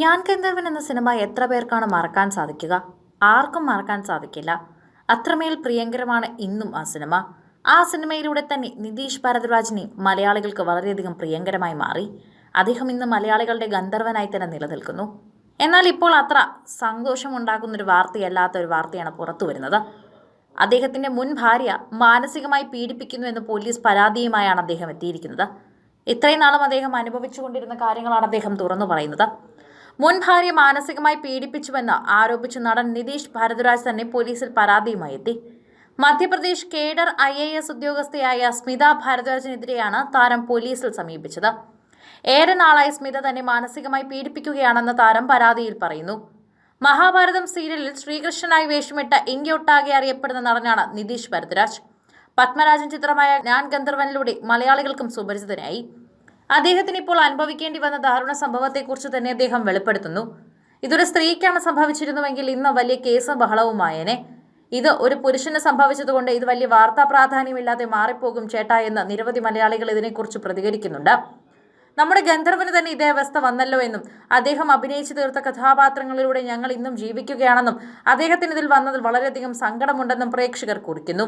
ഞാൻ ഗന്ധർവൻ എന്ന സിനിമ എത്ര പേർക്കാണ് മറക്കാൻ സാധിക്കുക? ആർക്കും മറക്കാൻ സാധിക്കില്ല. അത്രമേൽ പ്രിയങ്കരമാണ് ഇന്നും ആ സിനിമ. ആ സിനിമയിലൂടെ തന്നെ നിതീഷ് ഭരദ്വാജിനെ മലയാളികൾക്ക് വളരെയധികം പ്രിയങ്കരമായി മാറി. അദ്ദേഹം ഇന്ന് മലയാളികളുടെ ഗന്ധർവനായി തന്നെ നിലനിൽക്കുന്നു. എന്നാൽ ഇപ്പോൾ അത്ര സന്തോഷമുണ്ടാക്കുന്നൊരു വാർത്തയല്ലാത്ത ഒരു വാർത്തയാണ് പുറത്തു വരുന്നത്. അദ്ദേഹത്തിന്റെ മുൻ ഭാര്യ മാനസികമായി പീഡിപ്പിക്കുന്നു എന്ന് പോലീസ് പരാതിയുമായാണ് അദ്ദേഹം എത്തിയിരിക്കുന്നത്. ഇത്രയും നാളും അദ്ദേഹം അനുഭവിച്ചുകൊണ്ടിരുന്ന കാര്യങ്ങളാണ് അദ്ദേഹം തുറന്നു പറയുന്നത്. മുൻ ഭാര്യ മാനസികമായി പീഡിപ്പിച്ചുവെന്ന് ആരോപിച്ച് നടൻ നിതീഷ് ഭരദ്വാജ് തന്നെ പോലീസിൽ പരാതിയുമായി എത്തി. Madhya Pradesh cadre I A S ഉദ്യോഗസ്ഥയായ Smita ഭാരദ്വാജിനെതിരെയാണ് താരം പോലീസിൽ സമീപിച്ചത്. ഏറെ നാളായി സ്മിത തന്നെ മാനസികമായി പീഡിപ്പിക്കുകയാണെന്ന് താരം പരാതിയിൽ പറയുന്നു. മഹാഭാരതം സീരിയലിൽ ശ്രീകൃഷ്ണനായി വേഷമിട്ട ഇന്ത്യ അറിയപ്പെടുന്ന നടനാണ് നിതീഷ് ഭരദ്രാജ് പത്മരാജൻ ചിത്രമായ ഞാൻ ഗന്ധർവനിലൂടെ മലയാളികൾക്കും സുപരിചിതനായി. അദ്ദേഹത്തിന് ഇപ്പോൾ അനുഭവിക്കേണ്ടി വന്ന ദാരുണ സംഭവത്തെക്കുറിച്ച് തന്നെ അദ്ദേഹം വെളിപ്പെടുത്തുന്നു. ഇതൊരു സ്ത്രീക്കാണ് സംഭവിച്ചിരുന്നുവെങ്കിൽ ഇന്ന് വലിയ കേസും ബഹളവുമായേനെ. ഇത് ഒരു പുരുഷന് സംഭവിച്ചതുകൊണ്ട് ഇത് വലിയ വാർത്താ പ്രാധാന്യമില്ലാതെ മാറിപ്പോകും ചേട്ടാ എന്ന് നിരവധി മലയാളികൾ ഇതിനെക്കുറിച്ച് പ്രതികരിക്കുന്നുണ്ട്. നമ്മുടെ ഗന്ധർവന് തന്നെ ഇതേ അവസ്ഥ വന്നല്ലോ എന്നും അദ്ദേഹം അഭിനയിച്ചു തീർത്ത കഥാപാത്രങ്ങളിലൂടെ ഞങ്ങൾ ഇന്നും ജീവിക്കുകയാണെന്നും അദ്ദേഹത്തിന് ഇതിൽ വന്നതിൽ വളരെയധികം സങ്കടമുണ്ടെന്നും പ്രേക്ഷകർ കുറിക്കുന്നു.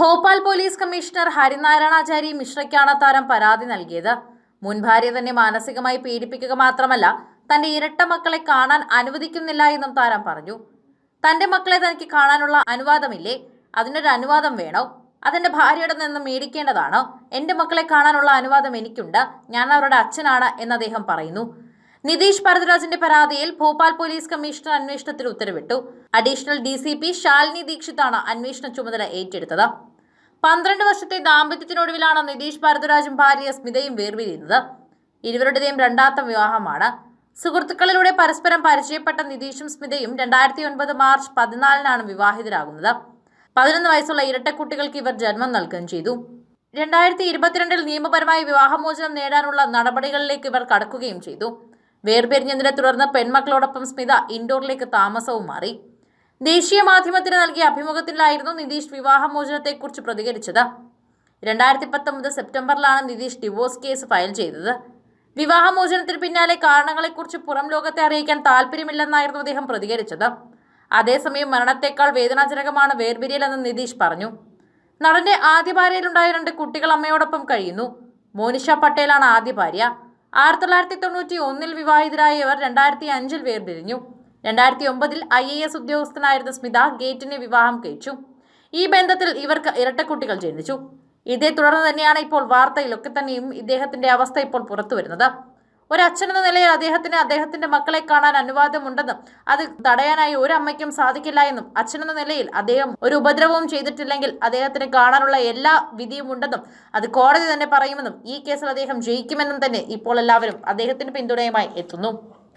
ഭോപ്പാൽ പോലീസ് കമ്മീഷണർ ഹരിനാരായണാചാരി മിശ്രയ്ക്കാണ് താരം പരാതി നൽകിയത്. മുൻ ഭാര്യ തന്നെ മാനസികമായി പീഡിപ്പിക്കുക മാത്രമല്ല തന്റെ ഇരട്ട മക്കളെ കാണാൻ അനുവദിക്കുന്നില്ല എന്നും താരം പറഞ്ഞു. തന്റെ മക്കളെ തനിക്ക് കാണാനുള്ള അനുവാദമില്ലേ? അതിനൊരു അനുവാദം വേണോ? അതെന്റെ ഭാര്യയുടെ നിന്ന് മേടിക്കേണ്ടതാണോ? എന്റെ മക്കളെ കാണാനുള്ള അനുവാദം എനിക്കുണ്ട്. ഞാൻ അവരുടെ അച്ഛനാണ് എന്ന് അദ്ദേഹം പറയുന്നു. നിതീഷ് ഭരദ്വാജിന്റെ പരാതിയിൽ ഭോപ്പാൽ പോലീസ് കമ്മീഷണർ അന്വേഷണത്തിൽ ഉത്തരവിട്ടു. Additional D C P Shalini ദീക്ഷിതാണ് അന്വേഷണ ചുമതല ഏറ്റെടുത്തത്. പന്ത്രണ്ട് വർഷത്തെ ദാമ്പത്യത്തിനൊടുവിലാണ് നിതീഷ് ഭരദ്വാജും ഭാര്യ സ്മിതയും വേർപിരിയുന്നത്. ഇരുവരുടെയും രണ്ടാമത്തെ വിവാഹമാണ്. സുഹൃത്തുക്കളിലൂടെ പരസ്പരം പരിചയപ്പെട്ട നിതീഷും സ്മിതയും രണ്ടായിരത്തി ഒൻപത് മാർച്ച് പതിനാലിനാണ് വിവാഹിതരാകുന്നത്. പതിനൊന്ന് വയസ്സുള്ള ഇരട്ടക്കുട്ടികൾക്ക് ഇവർ ജന്മം നൽകുകയും ചെയ്തു. രണ്ടായിരത്തി ഇരുപത്തിരണ്ടിൽ നിയമപരമായി വിവാഹമോചനം നേടാനുള്ള നടപടികളിലേക്ക് ഇവർ കടക്കുകയും ചെയ്തു. വേർപിരിഞ്ഞതിനെ തുടർന്ന് പെൺമക്കളോടൊപ്പം സ്മിത ഇൻഡോറിലേക്ക് താമസവും മാറി. ദേശീയ മാധ്യമത്തിന് നൽകിയ അഭിമുഖത്തിലായിരുന്നു നിതീഷ് വിവാഹമോചനത്തെക്കുറിച്ച് പ്രതികരിച്ചത്. രണ്ടായിരത്തി പത്തൊമ്പത് സെപ്റ്റംബറിലാണ് നിതീഷ് ഡിവോഴ്സ് കേസ് ഫയൽ ചെയ്തത്. വിവാഹമോചനത്തിന് പിന്നാലെ കാരണങ്ങളെക്കുറിച്ച് പുറം ലോകത്തെ അറിയിക്കാൻ താല്പര്യമില്ലെന്നായിരുന്നു അദ്ദേഹം പ്രതികരിച്ചത്. അതേസമയം മരണത്തെക്കാൾ വേദനാജനകമാണ് വേർപിരിയലെന്ന് നിതീഷ് പറഞ്ഞു. നടന്റെ ആദ്യ ഭാര്യയിലുണ്ടായ രണ്ട് കുട്ടികൾ അമ്മയോടൊപ്പം കഴിയുന്നു. മോനിഷ പട്ടേലാണ് ആദ്യ ഭാര്യ. ആയിരത്തി തൊള്ളായിരത്തി തൊണ്ണൂറ്റി ഒന്നിൽ വിവാഹിതരായ ഇവർ രണ്ടായിരത്തി അഞ്ചിൽ വേർപിരിഞ്ഞു. രണ്ടായിരത്തി ഒമ്പതിൽ ഐ എ എസ് ഉദ്യോഗസ്ഥനായിരുന്ന സ്മിത ഗേറ്റിനെ വിവാഹം കഴിച്ചു. ഈ ബന്ധത്തിൽ ഇവർക്ക് ഇരട്ടക്കുട്ടികൾ ജനിച്ചു. ഇതേ തുടർന്ന് തന്നെയാണ് ഇപ്പോൾ വാർത്തയിലൊക്കെ തന്നെയും ഇദ്ദേഹത്തിന്റെ അവസ്ഥ ഇപ്പോൾ പുറത്തു വരുന്നത്. ഒരു അച്ഛനെന്ന നിലയിൽ അദ്ദേഹത്തിന് അദ്ദേഹത്തിന്റെ മക്കളെ കാണാൻ അനുവാദമുണ്ടെന്നും അത് തടയാനായി ഒരു അമ്മയ്ക്കും സാധിക്കില്ല എന്നും അച്ഛനെന്ന നിലയിൽ അദ്ദേഹം ഒരു ഉപദ്രവവും ചെയ്തിട്ടില്ലെങ്കിൽ അദ്ദേഹത്തിന് കാണാനുള്ള എല്ലാ വിധിയും ഉണ്ടെന്നും അത് കോടതി തന്നെ പറയുമെന്നും ഈ കേസിൽ അദ്ദേഹം ജയിക്കുമെന്നും തന്നെ ഇപ്പോൾ എല്ലാവരും അദ്ദേഹത്തിന് പിന്തുണയുമായി എത്തുന്നു.